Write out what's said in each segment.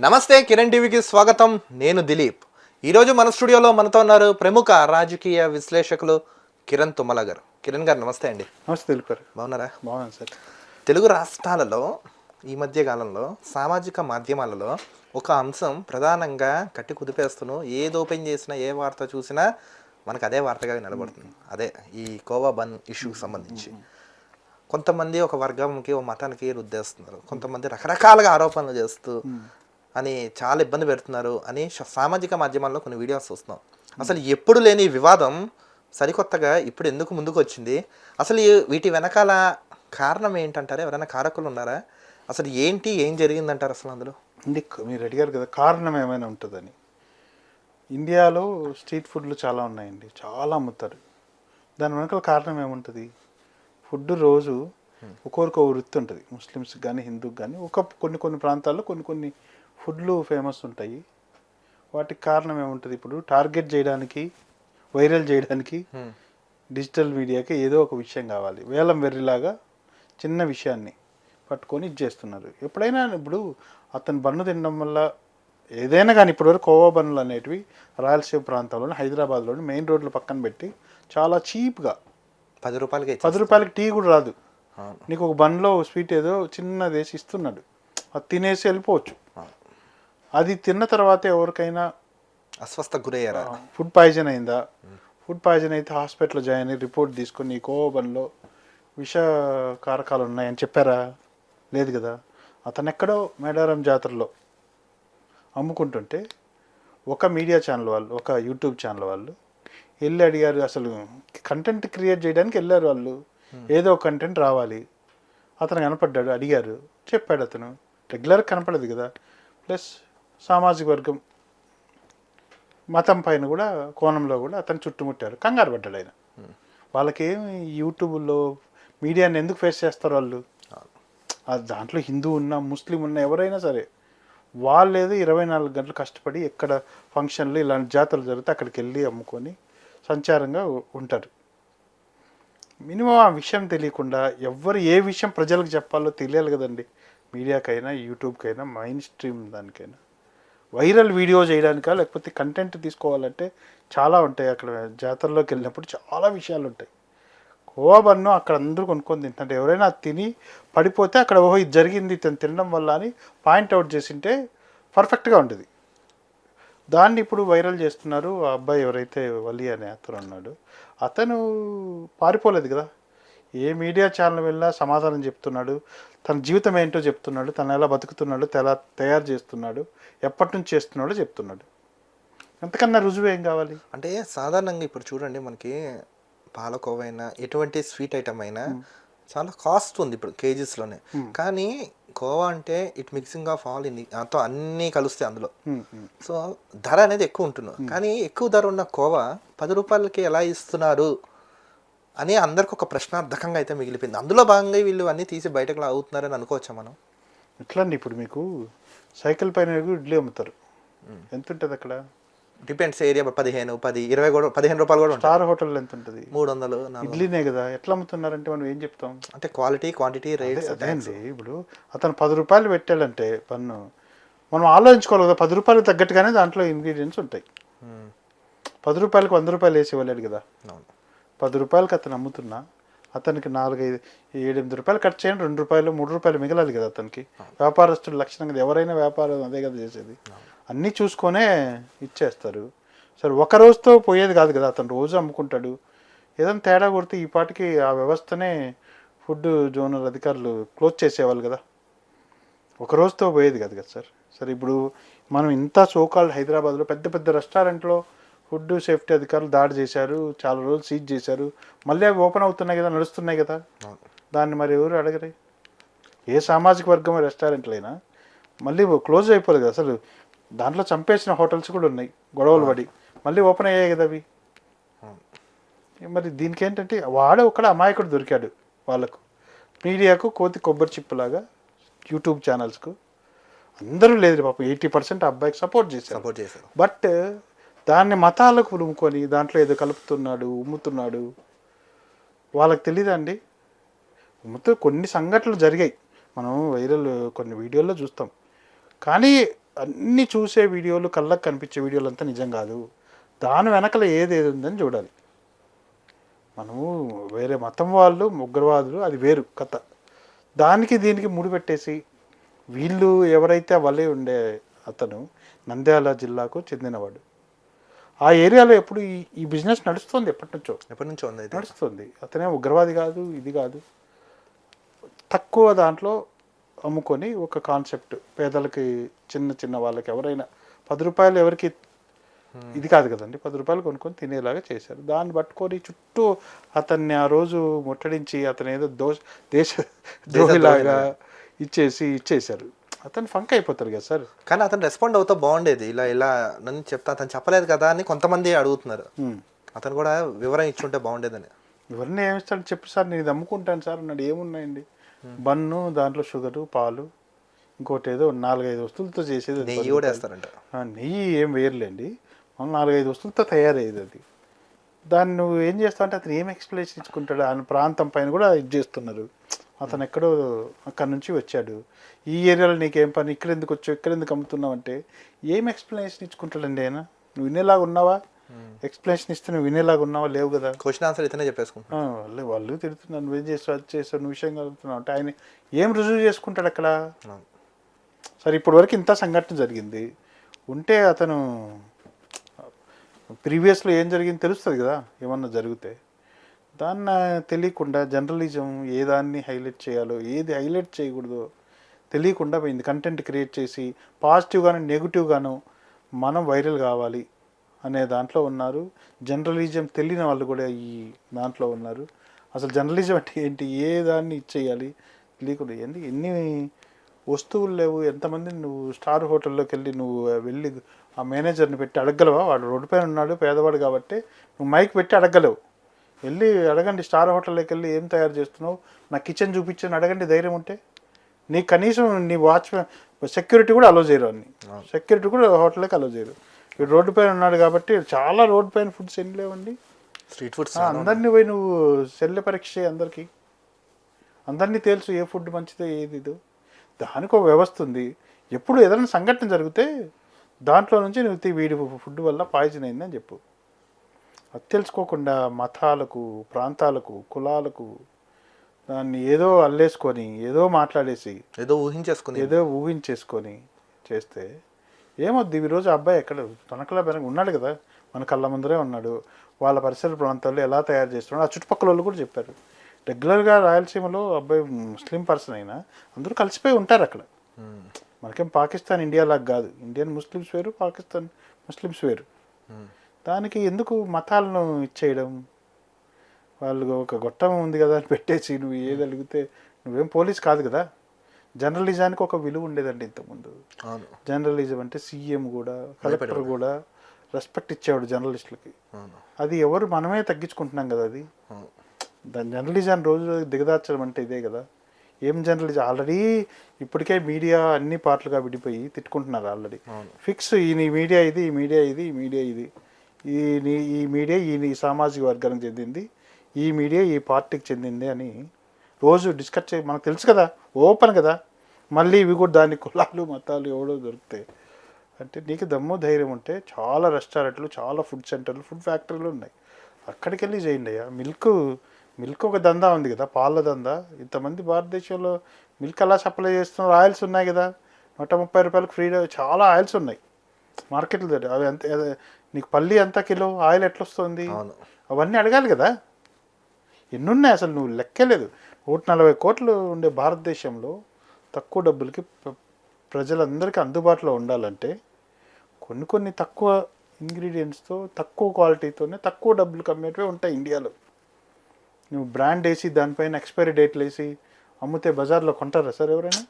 నమస్తే కిరణ్ టీవీకి స్వాగతం. నేను దిలీప్. ఈరోజు మన స్టూడియోలో మనతో ఉన్నారు ప్రముఖ రాజకీయ విశ్లేషకులు కిరణ్ తుమ్మల గారు. కిరణ్ గారు నమస్తే అండి. నమస్తే తెలిపారు బాగున్నారా? బాగున్నాను సార్. తెలుగు రాష్ట్రాలలో ఈ మధ్య కాలంలో సామాజిక మాధ్యమాలలో ఒక అంశం ప్రధానంగా కట్టి కుదిపేస్తూను ఏది ఓపెన్ చేసినా ఏ వార్త చూసినా మనకు అదే వార్తగా నిలబడుతుంది. అదే ఈ కోవా బన్ ఇష్యూకి సంబంధించి. కొంతమంది ఒక వర్గంకి ఒక మతానికి రుద్దేస్తున్నారు. కొంతమంది రకరకాలుగా ఆరోపణలు చేస్తూ అని చాలా ఇబ్బంది పెడుతున్నారు అని సామాజిక మాధ్యమాల్లో కొన్ని వీడియోస్ చూస్తున్నాం. అసలు ఎప్పుడు లేని వివాదం సరికొత్తగా ఇప్పుడు ఎందుకు ముందుకు వచ్చింది అసలు వీటి వెనకాల కారణం ఏంటంటారా? ఎవరైనా కారకులు ఉన్నారా? అసలు ఏంటి ఏం జరిగిందంటారు అసలు అందులో? ఇండి మీరు అడిగారు కదా కారణం ఏమైనా ఉంటుందని. ఇండియాలో స్ట్రీట్ ఫుడ్లు చాలా ఉన్నాయండి చాలా అమ్ముతారు. దాని వెనకాల కారణం ఏముంటుంది? ఫుడ్ రోజు ఒక్కొరికి ఒక వృత్తి ఉంటుంది. ముస్లిమ్స్ కానీ హిందూకి కానీ ఒక కొన్ని కొన్ని ప్రాంతాల్లో కొన్ని కొన్ని ఫుడ్లు ఫేమస్ ఉంటాయి. వాటికి కారణం ఏముంటుంది ఇప్పుడు? టార్గెట్ చేయడానికి వైరల్ చేయడానికి. డిజిటల్ మీడియాకి ఏదో ఒక విషయం కావాలి. వేలం వెర్రిలాగా చిన్న విషయాన్ని పట్టుకొని ఇది చేస్తున్నారు. ఎప్పుడైనా ఇప్పుడు అతను బన్ను తినడం వల్ల ఏదైనా కానీ ఇప్పటివరకు కోవా బన్నులు అనేటివి రాయలసీమ ప్రాంతంలోని హైదరాబాద్లోని మెయిన్ రోడ్ల పక్కన పెట్టి చాలా చీప్గా పది రూపాయలకి పది రూపాయలకి టీ కూడా రాదు. నీకు ఒక బన్లో స్వీట్ ఏదో చిన్నది వేసి ఇస్తున్నాడు. అది తినేసి వెళ్ళిపోవచ్చు. అది తిన్న తర్వాత ఎవరికైనా అస్వస్థ గురయ్యారా? ఫుడ్ పాయిజన్ అయిందా? ఫుడ్ పాయిజన్ అయితే హాస్పిటల్లో జాయిన్ అయ్యి రిపోర్ట్ తీసుకొని ఈ విష కారకాలు ఉన్నాయని చెప్పారా? లేదు కదా. అతను ఎక్కడో మేడారం జాతరలో అమ్ముకుంటుంటే ఒక మీడియా ఛానల్ వాళ్ళు ఒక యూట్యూబ్ ఛానల్ వాళ్ళు వెళ్ళి అడిగారు అసలు కంటెంట్ క్రియేట్ చేయడానికి వెళ్ళారు వాళ్ళు. ఏదో ఒక కంటెంట్ రావాలి. అతను కనపడ్డాడు అడిగారు. చెప్పాడు అతను. రెగ్యులర్ కనపడదు కదా. ప్లస్ సామాజిక వర్గం మతం పైన కూడా కోణంలో కూడా అతను చుట్టుముట్టారు. కంగారు పడ్డాడు ఆయన. వాళ్ళకేమి యూట్యూబ్లో మీడియాని ఎందుకు ఫేస్ చేస్తారు వాళ్ళు? ఆ దాంట్లో హిందూ ఉన్నా ముస్లిం ఉన్నా ఎవరైనా సరే వాళ్ళు ఏదో ఇరవై నాలుగు గంటలు కష్టపడి ఎక్కడ ఫంక్షన్లు ఇలాంటి జాతరలు జరిగితే అక్కడికి వెళ్ళి అమ్ముకొని సంచారంగా ఉంటారు. మినిమం ఆ విషయం తెలియకుండా ఎవ్వరు ఏ విషయం ప్రజలకు చెప్పాలో తెలియాలి కదండి. మీడియాకైనా యూట్యూబ్కైనా మైన్ స్ట్రీమ్ దానికైనా. వైరల్ వీడియో చేయడానికా లేకపోతే కంటెంట్ తీసుకోవాలంటే చాలా ఉంటాయి. అక్కడ జాతరలోకి వెళ్ళినప్పుడు చాలా విషయాలు ఉంటాయి. కోవాబన్ను అక్కడ అందరూ కొనుక్కొని తింటారు ఎవరైనా తిని పడిపోతే అక్కడ ఓహో ఇది జరిగింది ఇతను తినడం వల్ల అని పాయింట్ అవుట్ చేసింటే పర్ఫెక్ట్గా ఉంటుంది దాన్ని ఇప్పుడు వైరల్ చేస్తున్నారు ఆ అబ్బాయి ఎవరైతే వలి అనే అతను ఉన్నాడు. అతను పారిపోలేదు కదా. ఏ మీడియా ఛానల్ వెళ్ళినా సమాధానం చెప్తున్నాడు తన జీవితం ఏంటో చెప్తున్నాడు తను ఎలా బతుకుతున్నాడు ఎలా తయారు చేస్తున్నాడు ఎప్పటి నుంచి చేస్తున్నాడో చెప్తున్నాడు. అంతకన్నా రుజువు ఏం కావాలి? అంటే సాధారణంగా ఇప్పుడు చూడండి మనకి పాలకోవ అయినా ఎటువంటి స్వీట్ ఐటమ్ అయినా చాలా కాస్ట్ ఉంది ఇప్పుడు కేజీస్లోనే. కానీ కోవా అంటే it mixing of all in అంతా అన్నీ కలుస్తాయి అందులో. సో ధర అనేది ఎక్కువ ఉంటుంది కానీ ఎక్కువ ధర ఉన్న కోవా పది రూపాయలకి ఎలా ఇస్తున్నారు? అని అందరికి ఒక ప్రశ్నార్థకంగా అయితే మిగిలిపోయింది. అందులో భాగంగా వీళ్ళు అన్నీ తీసి బయటకు అవుతున్నారని అనుకోవచ్చా మనం? ఎట్లా అండి ఇప్పుడు మీకు? సైకిల్ పైన ఇడ్లీ అమ్ముతారు? ఎంత ఉంటుంది అక్కడ? డిపెండ్స్ ఏరియా పదిహేను పది ఇరవై కూడా పదిహేను రూపాయలు కూడా స్టార్ హోటల్ ఎంత ఉంటుంది మూడు వందలు. ఇడ్లీనే కదా ఎట్లా అమ్ముతున్నారంటే మనం ఏం చెప్తాం? అంటే క్వాలిటీ క్వాంటిటీ అదే రేట్స్ అదే అండి ఇప్పుడు అతను పది రూపాయలు పెట్టాడంటే పన్ను మనం ఆలోచించుకోవాలి కదా పది రూపాయలు తగ్గట్టుగానే దాంట్లో ఇంగ్రీడియంట్స్ ఉంటాయి. పది రూపాయలకు వంద రూపాయలు వేసి ఇవ్వలేడు కదా. అవును. పది రూపాయలకి అతను అమ్ముతున్నా అతనికి నాలుగైదు ఏడెనిమిది రూపాయలు ఖర్చు చేయండి రెండు రూపాయలు మూడు రూపాయలు మిగలాలి కదా అతనికి. వ్యాపారస్తుడు లక్షణంగా కదా, ఎవరైనా వ్యాపారం అదే కదా చేసేది. అన్నీ చూసుకొనే ఇచ్చేస్తారు. సరే ఒక రోజుతో పోయేది కాదు కదా అతను రోజు అమ్ముకుంటాడు. ఏదైనా తేడా కొడితే ఈ పాటికి ఆ వ్యవస్థనే ఫుడ్ జోనల్ అధికారులు క్లోజ్ చేసేవాళ్ళు కదా. ఒక రోజుతో పోయేది కాదు కదా సార్. సరే ఇప్పుడు మనం ఇంత సోకాల్డ్ హైదరాబాద్లో పెద్ద పెద్ద రెస్టారెంట్లో ఫుడ్ సేఫ్టీ అధికారులు దాడి చేశారు చాలా రోజులు సీజ్ చేశారు. మళ్ళీ అవి ఓపెన్ అవుతున్నాయి కదా నడుస్తున్నాయి కదా. దాన్ని మరి ఎవరు అడగరే? ఏ సామాజిక వర్గం రెస్టారెంట్లైనా. మళ్ళీ క్లోజ్ అయిపోలేదు కదా అసలు దాంట్లో చంపేసిన హోటల్స్ కూడా ఉన్నాయి గొడవలు పడి. మళ్ళీ ఓపెన్ అయ్యాయి కదా అవి. మరి దీనికి ఏంటంటే వాడే ఒక్కడ అమాయకుడు దొరికాడు వాళ్ళకు. మీడియాకు కోతి కొబ్బరి చిప్పులాగా యూట్యూబ్ ఛానల్స్కు అందరూ లేదు పాపం ఎయిటీ పర్సెంట్ అబ్బాయికి సపోర్ట్ చేశారు. సపోర్ట్ చేశారు. బట్ దాన్ని మతాలకు ఉరుముకొని దాంట్లో ఏదో కలుపుతున్నాడు ఉమ్ముతున్నాడు. వాళ్ళకి తెలియదండి ఉమ్ముతూ కొన్ని సంఘటనలు జరిగాయి. మనం వైరల్ కొన్ని వీడియోల్లో చూస్తాం. కానీ అన్ని చూసే వీడియోలు కళ్ళకు కనిపించే వీడియోలు అంతా నిజం కాదు. దాని వెనకల ఏది ఏది ఉందని చూడాలి. మనము వేరే మతం వాళ్ళు ఉగ్రవాదులు అది వేరు కథ. దానికి దీనికి ముడిపెట్టేసి వీళ్ళు ఎవరైతే వలే ఉండే అతను నంద్యాల జిల్లాకు చెందినవాడు. ఆ ఏరియాలో ఎప్పుడు ఈ బిజినెస్ నడుస్తుంది ఎప్పటి నుంచో. ఎప్పటి నుంచో ఉంది నడుస్తుంది. అతనే ఉగ్రవాది కాదు ఇది కాదు. తక్కువ దాంట్లో అమ్ముకొని ఒక కాన్సెప్ట్ పేదలకి చిన్న చిన్న వాళ్ళకి ఎవరైనా పది రూపాయలు ఎవరికి ఇది కాదు కదండి పది రూపాయలు కొనుక్కొని తినేలాగా చేశారు. దాన్ని పట్టుకొని చుట్టూ అతన్ని ఆ రోజు ముట్టడించి అతను ఏదో దోష దేశ ద్రోహిలాగా ఇచ్చేసి ఇచ్చేశారు. అతను ఫంక్ అయిపోతారు కదా సార్. కానీ అతను రెస్పాండ్ అవుతా బాగుండేది. ఇలా ఇలా నన్ను చెప్తా అతను చెప్పలేదు కదా అని కొంతమంది అడుగుతున్నారు. అతను కూడా వివరణ ఇచ్చుంటే బాగుండేదని. ఎవరిని ఏమిస్తాడు చెప్పు సార్ నేను ఇది అమ్ముకుంటాను సార్ అన్నాడు. ఏమున్నాయండి? బన్ను దాంట్లో షుగరు పాలు ఇంకోటి ఏదో నాలుగైదు వస్తువులతో చేసేది నెయ్యి కూడా. వేస్తారంట. నెయ్యి ఏం వేయర్లేండి. నాలుగైదు వస్తువులతో తయారయ్యేది అది. దాన్ని నువ్వు ఏం చేస్తావు అంటే అతను ఏం ఎక్స్ప్లెనేషన్ ఇచ్చుకుంటాడు? ఆయన ప్రాంతం పైన కూడా ఇది చేస్తున్నారు. అతను ఎక్కడో అక్కడి నుంచి వచ్చాడు. ఈ ఏరియాలో నీకేం పని? ఇక్కడ ఎందుకు వచ్చావు? ఇక్కడ ఎందుకు అమ్ముతున్నావు అంటే ఏం ఎక్స్ప్లెనేషన్ ఇచ్చుకుంటాడండి ఆయన? నువ్వు వినేలాగా ఉన్నావా? ఎక్స్ప్లెనేషన్ ఇస్తే నువ్వు వినేలాగా ఉన్నావా? లేవు కదా. క్వశ్చన్ ఆన్సర్ ఇతనే వాళ్ళు వాళ్ళు తిడుతున్నారు. నువ్వేం చేస్తావు? అది చేస్తావు. నువ్వు విషయం కలుగుతున్నావు అంటే ఆయన ఏం రుజువు చేసుకుంటాడు అక్కడ? సరే ఇప్పటి వరకు ఇంత సంఘటన జరిగింది. ఉంటే అతను ప్రీవియస్లో ఏం జరిగింది తెలుస్తుంది కదా ఏమన్నా జరిగితే. దాన్ని తెలియకుండా జర్నలిజం ఏ దాన్ని హైలైట్ చేయాలో ఏది హైలైట్ చేయకూడదో తెలియకుండా పోయింది. కంటెంట్ క్రియేట్ చేసి పాజిటివ్ గాను నెగిటివ్ గాను మనం వైరల్ కావాలి అనే దాంట్లో ఉన్నారు. జర్నలిజం తెలియని వాళ్ళు కూడా ఈ దాంట్లో ఉన్నారు. అసలు జర్నలిజం అంటే ఏంటి? ఏ దాన్ని ఇచ్చేయాలి తెలియకుండా ఏంటి ఎన్ని వస్తువులు లేవు. ఎంతమంది నువ్వు స్టార్ హోటల్లోకి వెళ్ళి నువ్వు వెళ్ళి ఆ మేనేజర్ని పెట్టి అడగలవా? వాడు రోడ్డు పైన ఉన్నాడు పేదవాడు కాబట్టి నువ్వు మైక్ పెట్టి అడగలేవు. వెళ్ళి అడగండి స్టార్ హోటల్లోకి వెళ్ళి ఏం తయారు చేస్తున్నావు? నా కిచెన్ చూపించని అడగండి ధైర్యం ఉంటే. నీ కనీసం నీ వాచ్మెన్ సెక్యూరిటీ కూడా అలో చేయరు అన్ని. సెక్యూరిటీ కూడా హోటల్కి అలో చేయరు. వీడు రోడ్డు పైన ఉన్నాడు కాబట్టి చాలా రోడ్డు పైన ఫుడ్స్ ఏం లేవండి. స్ట్రీట్ ఫుడ్స్ అందరినీ పోయి నువ్వు శల్య పరీక్ష చేయి అందరికీ. అందరినీ తెలుసు ఏ ఫుడ్ మంచిదో ఏది ఇదో. దానికి ఒక వ్యవస్థ ఉంది. ఎప్పుడు ఏదైనా సంఘటన జరిగితే దాంట్లో నుంచి నువ్వు వీడి ఫుడ్ వల్ల పాయిజన్ అయిందని చెప్పు. అది తెలుసుకోకుండా మతాలకు ప్రాంతాలకు కులాలకు దాన్ని ఏదో అల్లేసుకొని ఏదో మాట్లాడేసి ఏదో ఊహించేసుకుని. ఏదో ఊహించేసుకొని చేస్తే ఏమొద్దు? ఈరోజు అబ్బాయి ఎక్కడ? తనకలా బెనక ఉన్నాడు కదా మన కళ్ళ ముందరే ఉన్నాడు. వాళ్ళ పరిసర ప్రాంతాల్లో ఎలా తయారు చేస్తున్నాడు ఆ చుట్టుపక్కల వాళ్ళు కూడా చెప్పారు. రెగ్యులర్గా రాయలసీమలో అబ్బాయి ముస్లిం పర్సన్ అయినా అందరూ కలిసిపోయి ఉంటారు అక్కడ. మనకేం పాకిస్తాన్ ఇండియా లాగా కాదు. ఇండియన్ ముస్లిమ్స్ వేరు పాకిస్తాన్ ముస్లిమ్స్ వేరు. దానికి ఎందుకు మతాలను ఇచ్చేయడం? వాళ్ళు ఒక గొట్టం ఉంది కదా అని పెట్టేసి నువ్వు ఏది అడిగితే నువ్వేం పోలీస్ కాదు కదా. జర్నలిజానికి ఒక విలువ ఉండేదండి ఇంతకుముందు. జర్నలిజం అంటే సీఎం కూడా కలెక్టర్ కూడా రెస్పెక్ట్ ఇచ్చేవాడు జర్నలిస్టులకి. అది ఎవరు మనమే తగ్గించుకుంటున్నాం కదా అది. దాని జర్నలిజాన్ని రోజు దిగదార్చడం అంటే ఇదే కదా. ఏం జర్నలిజం? ఆల్రెడీ ఇప్పటికే మీడియా అన్ని పార్ట్లుగా విడిపోయి తిట్టుకుంటున్నారు ఆల్రెడీ. ఫిక్స్ ఈ నీ మీడియా ఇది ఈ మీడియా ఇది ఈ మీడియా ఇది. ఈ నీ ఈ మీడియా ఈ సామాజిక వర్గానికి చెందింది ఈ మీడియా ఈ పార్టీకి చెందింది అని రోజు డిస్కస్ చే మనకు తెలుసు కదా ఓపెన్ కదా మళ్ళీ ఇవి కూడా దాని కులాలు మతాలు ఎవడో దొరుకుతాయి అంటే నీకు దమ్ము ధైర్యం ఉంటే చాలా రెస్టారెంట్లు చాలా ఫుడ్ సెంటర్లు ఫుడ్ ఫ్యాక్టరీలు ఉన్నాయి. అక్కడికి వెళ్ళి చేయండి అయ్యా. మిల్క్ మిల్క్ ఒక దందా ఉంది కదా పాల దందా. ఇంతమంది భారతదేశంలో మిల్క్ ఎలా సప్లై చేస్తున్నారు? ఆయిల్స్ ఉన్నాయి కదా. నూట ముప్పై రూపాయలకు ఫ్రీ చాలా ఆయిల్స్ ఉన్నాయి. మార్కెట్లో దొరి- అవి ఎంత అదే- నీకు పల్లి ఎంత కిలో ఆయిల్ ఎట్లా వస్తుంది అవును. అవన్నీ అడగాలి కదా. ఎన్నున్నాయి అసలు నువ్వు? లెక్కలేదు. నూట నలభై కోట్లు ఉండే భారతదేశంలో తక్కువ డబ్బులకి ప్ర- ప్రజలందరికీ అందుబాటులో ఉండాలంటే కొన్ని కొన్ని తక్కువ ఇంగ్రీడియంట్స్తో తక్కువ క్వాలిటీతోనే తక్కువ డబ్బులకు అమ్మేటివే ఉంటాయి ఇండియాలో. నువ్వు బ్రాండ్ వేసి దానిపైన ఎక్స్పైరీ డేట్లు వేసి అమ్మితే బజార్లో కొంటారా సార్ ఎవరైనా?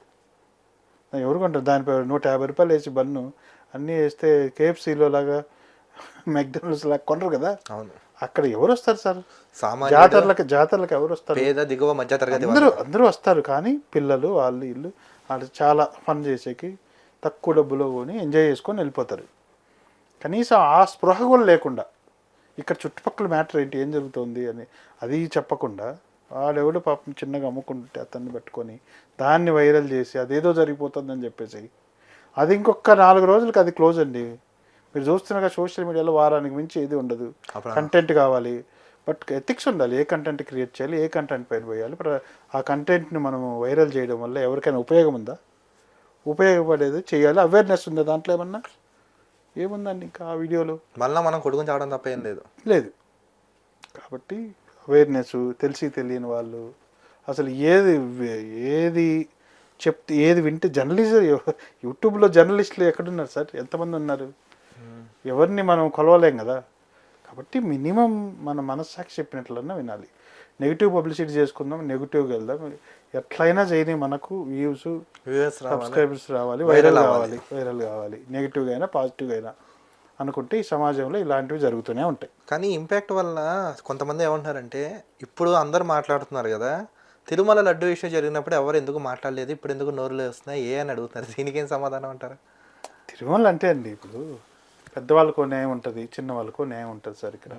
ఎవరు కొంటారు? దానిపై నూట యాభై రూపాయలు వేసి బన్ను అన్నీ వేస్తే కేఎఫ్సీలో లాగా మెక్డొనాల్డ్స్ లాగా కొనరు కదా. అవును. అక్కడ ఎవరు వస్తారు సార్? జాతరలకు జాతరలకు ఎవరు వస్తారు? పేద దిగువ మధ్య తరగతి. అందరూ అందరూ వస్తారు కానీ పిల్లలు వాళ్ళు ఇల్లు వాళ్ళు చాలా ఫన్ చేసేకి తక్కువ డబ్బులో కొని ఎంజాయ్ చేసుకొని వెళ్ళిపోతారు. కనీసం ఆ స్పృహ కూడా లేకుండా ఇక్కడ చుట్టుపక్కల మ్యాటర్ ఏంటి ఏం జరుగుతుంది అని అది చెప్పకుండా వాడెవడు పాపం చిన్నగా అమ్ముకుంటుంటే అతన్ని పెట్టుకొని దాన్ని వైరల్ చేసి అదేదో జరిగిపోతుందని చెప్పేసి అది ఇంకొక నాలుగు రోజులకి అది క్లోజ్ అండి. మీరు చూస్తున్నారుగా సోషల్ మీడియాలో వారానికి మించి ఏది ఉండదు. కంటెంట్ కావాలి. బట్ ఎథిక్స్ ఉండాలి. ఏ కంటెంట్ క్రియేట్ చేయాలి ఏ కంటెంట్ పైన పోయాలి. ఆ కంటెంట్ని మనం వైరల్ చేయడం వల్ల ఎవరికైనా ఉపయోగం ఉందా? ఉపయోగపడేది చేయాలి. అవేర్నెస్ ఉందా దాంట్లో ఏమన్నా? ఏముందండి ఇంకా ఆ వీడియోలో? మళ్ళీ మనం కొడుకుని చావడం తప్ప ఏం లేదు. లేదు. కాబట్టి అవేర్నెస్ తెలిసి తెలియని వాళ్ళు అసలు ఏది ఏది చెప్తే ఏది వింటే జర్నలిజం యూట్యూబ్లో జర్నలిస్టులు ఎక్కడున్నారు సార్? ఎంతమంది ఉన్నారు? ఎవరిని మనం కొలవలేం కదా? కాబట్టి మినిమం మన మనస్సాక్షి చెప్పినట్లన్నా వినాలి. నెగిటివ్ పబ్లిసిటీ చేసుకుందాం నెగిటివ్గా వెళ్దాం. ఎట్లయినా చేయని మనకు వ్యూస్ సబ్స్క్రైబర్స్ రావాలి. వైరల్. కావాలి వైరల్ కావాలి. నెగిటివ్గా అయినా పాజిటివ్గా అయినా అనుకుంటే ఈ సమాజంలో ఇలాంటివి జరుగుతూనే ఉంటాయి. కానీ ఇంపాక్ట్ వల్ల కొంతమంది ఏమంటున్నారంటే ఇప్పుడు అందరు మాట్లాడుతున్నారు కదా తిరుమల లడ్డు విషయం జరిగినప్పుడు ఎవరు ఎందుకు మాట్లాడలేదు? ఇప్పుడు ఎందుకు నోరులు వస్తున్నాయి? ఏ అని అడుగుతున్నారు. దీనికి ఏం సమాధానం అంటారు? తిరుమల అంటే అండి ఇప్పుడు పెద్దవాళ్ళకో న్యాయం ఉంటుంది చిన్న వాళ్ళకో న్యాయం ఉంటుంది సార్ ఇక్కడ.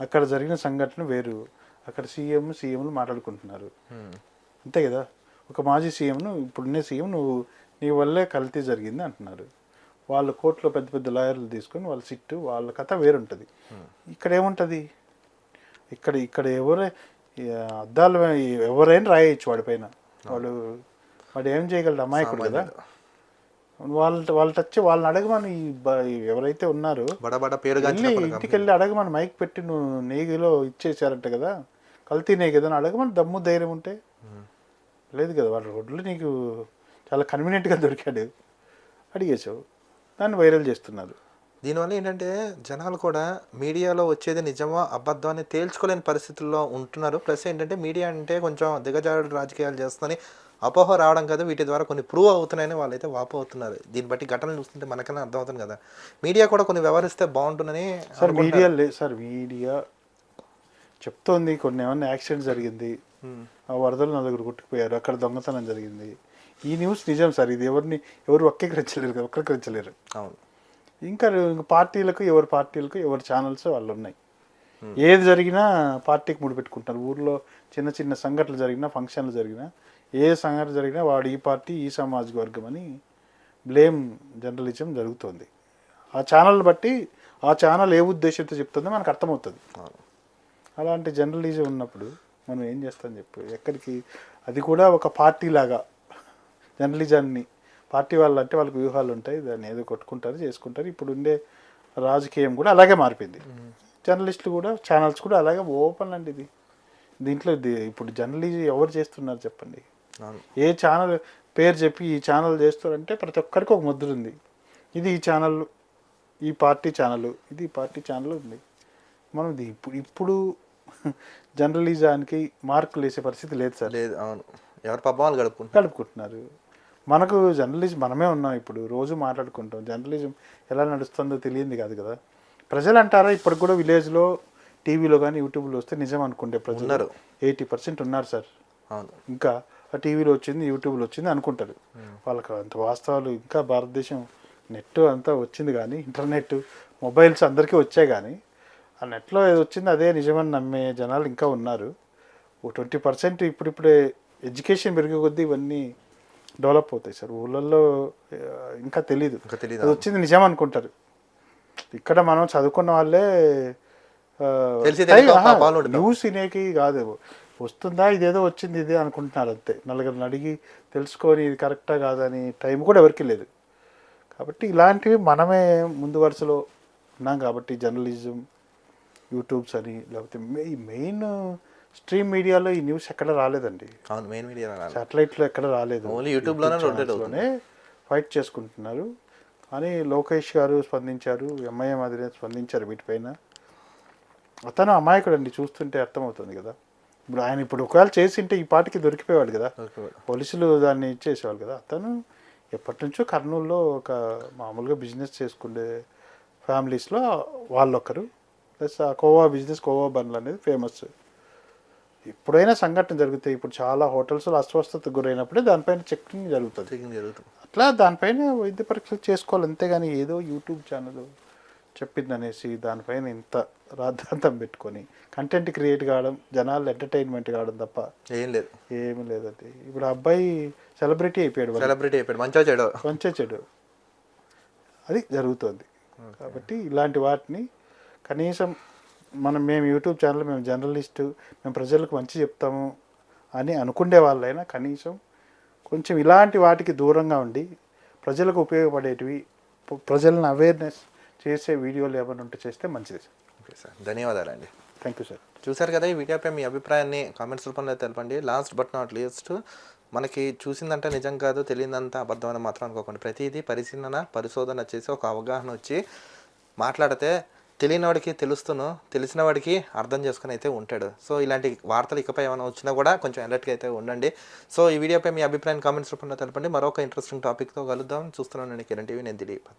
అక్కడ జరిగిన సంఘటన వేరు. అక్కడ సీఎం సీఎంలు మాట్లాడుకుంటున్నారు. అంతే కదా? ఒక మాజీ సీఎంను ఇప్పుడున్నే సీఎం నువ్వు నీ వల్లే కల్తీ జరిగింది అంటున్నారు. వాళ్ళ కోర్టులో పెద్ద పెద్ద లాయర్లు తీసుకొని వాళ్ళ సిట్టు వాళ్ళ కథ వేరుంటుంది. ఇక్కడ ఏముంటుంది? ఇక్కడ ఇక్కడ ఎవరే అద్దాలు ఎవరైనా రాయొచ్చు వాడిపైన వాడు వాడు ఏం చేయగలడు? అమాయకుడు కదా. వాళ్ళ వాళ్ళు వచ్చి వాళ్ళని అడగమని ఎవరైతే ఉన్నారో ఇంటికి వెళ్ళి అడగమని మైక్ పెట్టి నువ్వు నెయ్యిలో ఇచ్చేసారంట కదా. కల్తీ నెయ్యి కదా అడగమని దమ్ము ధైర్యం ఉంటే లేదు కదా. వాళ్ళ రోడ్లు నీకు చాలా కన్వీనియంట్గా దొరికాడు. అడిగేసావు దాన్ని వైరల్ చేస్తున్నారు. దీనివల్ల ఏంటంటే జనాలు కూడా మీడియాలో వచ్చేది నిజమో అబద్ధం అని తేల్చుకోలేని పరిస్థితుల్లో ఉంటున్నారు. ప్లస్ ఏంటంటే మీడియా అంటే కొంచెం దిగజారుడు రాజకీయాలు చేస్తుందని అపోహ రావడం కదా వీటి ద్వారా కొన్ని ప్రూవ్ అవుతున్నాయని వాళ్ళైతే వాపు అవుతున్నారు. దీన్ని బట్టి ఘటనలు చూస్తుంటే మనకన్నా అర్థమవుతుంది కదా. మీడియా కూడా కొన్ని వ్యవహరిస్తే బాగుంటుందని సార్ మీడియా లే సార్ మీడియా చెప్తోంది కొన్ని ఏమన్నా యాక్సిడెంట్ జరిగింది ఆ వరదలు నలుగురు కొట్టుకుపోయారు అక్కడ దొంగతనం జరిగింది. ఈ న్యూస్ నిజం సార్ ఇది ఎవరిని ఎవరు ఒక్కెకరించలేరు కదా ఒక్కరికరించలేరు అవును. ఇంకా ఇంకా పార్టీలకు ఎవరి పార్టీలకు ఎవరి ఛానల్స్ వాళ్ళు ఉన్నాయి. ఏది జరిగినా పార్టీకి ముడిపెట్టుకుంటారు ఊర్లో చిన్న చిన్న సంఘటనలు జరిగినా ఫంక్షన్లు జరిగినా ఏ సంఘటన జరిగినా వాడు ఈ పార్టీ ఈ సామాజిక వర్గం అని బ్లేమ్ జర్నలిజం జరుగుతుంది. ఆ ఛానల్ బట్టి ఆ ఛానల్ ఏ ఉద్దేశంతో చెప్తుందో మనకు అర్థమవుతుంది. అలాంటి జర్నలిజం ఉన్నప్పుడు మనం ఏం చేస్తాం చెప్పు? ఎక్కడికి? అది కూడా ఒక పార్టీ లాగా జర్నలిజాన్ని పార్టీ వాళ్ళు అంటే వాళ్ళకి వ్యూహాలు ఉంటాయి దాన్ని ఏదో కొట్టుకుంటారు చేసుకుంటారు. ఇప్పుడు ఉండే రాజకీయం కూడా అలాగే మారిపోయింది. జర్నలిస్టులు కూడా ఛానల్స్ కూడా అలాగే ఓపెన్ అండి ఇది. దీంట్లో ఇప్పుడు జర్నలిజం ఎవరు చేస్తున్నారు చెప్పండి? ఏ ఛానల్ పేరు చెప్పి ఈ ఛానల్ చేస్తారంటే ప్రతి ఒక్కరికి ఒక ముద్ర ఉంది. ఇది ఈ ఛానల్ ఈ పార్టీ ఛానల్ ఇది ఈ పార్టీ ఛానల్ ఉంది. మనం ఇది ఇప్పుడు ఇప్పుడు జర్నలిజానికి మార్కులు వేసే పరిస్థితి లేదు సార్. లేదు అవును. ఎవరి పబ్బాలు గడుపుకుంటారు గడుపుకుంటున్నారు. మనకు జర్నలిజం మనమే ఉన్నాం ఇప్పుడు రోజు మాట్లాడుకుంటాం. జర్నలిజం ఎలా నడుస్తుందో తెలియంది కాదు కదా. ప్రజలు అంటారా ఇప్పటికి కూడా విలేజ్లో టీవీలో కానీ యూట్యూబ్లో వస్తే నిజం అనుకుంటే ప్రజలు? ఉన్నారు. ఎయిటీ పర్సెంట్ ఉన్నారు సార్. ఇంకా ఆ టీవీలో వచ్చింది యూట్యూబ్లో వచ్చింది అనుకుంటారు. వాళ్ళకి అంత వాస్తవాలు ఇంకా భారతదేశం నెట్ అంతా వచ్చింది కానీ ఇంటర్నెట్ మొబైల్స్ అందరికీ వచ్చాయి కానీ ఆ నెట్లో ఏది వచ్చింది అదే నిజమని నమ్మే జనాలు ఇంకా ఉన్నారు. ఓ ట్వంటీ పర్సెంట్ ఇప్పుడిప్పుడే ఎడ్యుకేషన్ పెరిగే కొద్దీ ఇవన్నీ డెవలప్ అవుతాయి సార్. ఊళ్ళల్లో ఇంకా తెలీదు. అది వచ్చింది నిజం అనుకుంటారు. ఇక్కడ మనం చదువుకున్న వాళ్ళే. న్యూస్ వినేకి కాదు. వస్తుందా ఇదేదో వచ్చింది ఇదే అనుకుంటున్నారు అంతే. నలుగురిని అడిగి తెలుసుకొని ఇది కరెక్టా కాదని టైం కూడా ఎవరికి లేదు. కాబట్టి ఇలాంటివి మనమే ముందు వరుసలో ఉన్నాం కాబట్టి జర్నలిజం యూట్యూబ్స్ అని లేకపోతే మెయిన్ స్ట్రీమ్ మీడియాలో ఈ న్యూస్ ఎక్కడ రాలేదండి. అవును మెయిన్ మీడియా సాటిలైట్లో ఎక్కడ రాలేదు. Only YouTube లోనే rotate అవుతుంది. లోనే ఫైట్ చేసుకుంటున్నారు. కానీ లోకేష్ గారు స్పందించారు ఎంఐఎం అధినేత స్పందించారు వీటిపైన. అతను అమాయకుడు అండి చూస్తుంటే అర్థమవుతుంది కదా. ఇప్పుడు ఆయన ఇప్పుడు ఒకవేళ చేసింటే ఈ పాటికి దొరికిపోయేవాడు కదా. పోలీసులు దాన్ని ఇచ్చేసేవాళ్ళు కదా. అతను ఎప్పటి నుంచో కర్నూలులో ఒక మామూలుగా బిజినెస్ చేసుకునే ఫ్యామిలీస్లో వాళ్ళొకరు ప్లస్ ఆ కోవా బిజినెస్ కోవా బండ్లు అనేది ఫేమస్ ఎప్పుడైనా సంఘటన జరుగుతాయి ఇప్పుడు చాలా హోటల్స్లో అస్వస్థతకు గురైనప్పుడే దానిపైన చెక్కింగ్ జరుగుతుంది. చెకింగ్ జరుగుతుంది. అట్లా దానిపైన వైద్య పరీక్షలు చేసుకోవాలి. అంతేగాని ఏదో యూట్యూబ్ ఛానల్ చెప్పింది అనేసి దానిపైన ఇంత రాద్ధాంతం పెట్టుకొని కంటెంట్ క్రియేట్ కావడం జనాలు ఎంటర్టైన్మెంట్ కావడం తప్ప ఏం లేదు. ఏమీ లేదండి. ఇప్పుడు అబ్బాయి సెలబ్రిటీ అయిపోయాడు. సెలబ్రిటీ అయిపోయాడు. మంచిగా చెడు. కొంచెం చెడు. అది జరుగుతుంది. కాబట్టి ఇలాంటి వాటిని కనీసం మనం మేము యూట్యూబ్ ఛానల్ మేము జర్నలిస్టు మేము ప్రజలకు మంచి చెప్తాము అని అనుకునే వాళ్ళైనా కనీసం కొంచెం ఇలాంటి వాటికి దూరంగా ఉండి ప్రజలకు ఉపయోగపడేటివి ప్ర- ప్రజలను అవేర్నెస్ చేసే వీడియోలు ఏమైనా ఉంటే చేస్తే మంచిది ఓకే సార్. ధన్యవాదాలండి. థ్యాంక్ యూ సార్ చూశారు కదా ఈ వీడియోపై మీ అభిప్రాయాన్ని కామెంట్స్ రూపంలో తెలపండి. లాస్ట్ బట్ నాట్ లీస్ట్ మనకి చూసిందంటే నిజం కాదు తెలియదంతా అబద్ధం అని మాత్రం అనుకోకండి. ప్రతిదీ పరిశీలన పరిశోధన చేసి ఒక అవగాహన వచ్చి మాట్లాడితే తెలియనివాడికి తెలుస్తును తెలిసిన వాడికి అర్థం చేసుకుని అయితే ఉంటాడు. సో ఇలాంటి వార్తలు ఇకపై ఏమైనా వచ్చినా కూడా కొంచెం అలర్ట్గా అయితే ఉండండి. సో ఈ వీడియోపై మీ అభిప్రాయం కామెంట్స్ రూపంలో తెలపండి. మరొక ఇంట్రెస్టింగ్ టాపిక్తో కలుద్దాం. చూస్తున్నాను నేను కిరణ్ టీవీ నేను దిలీప్.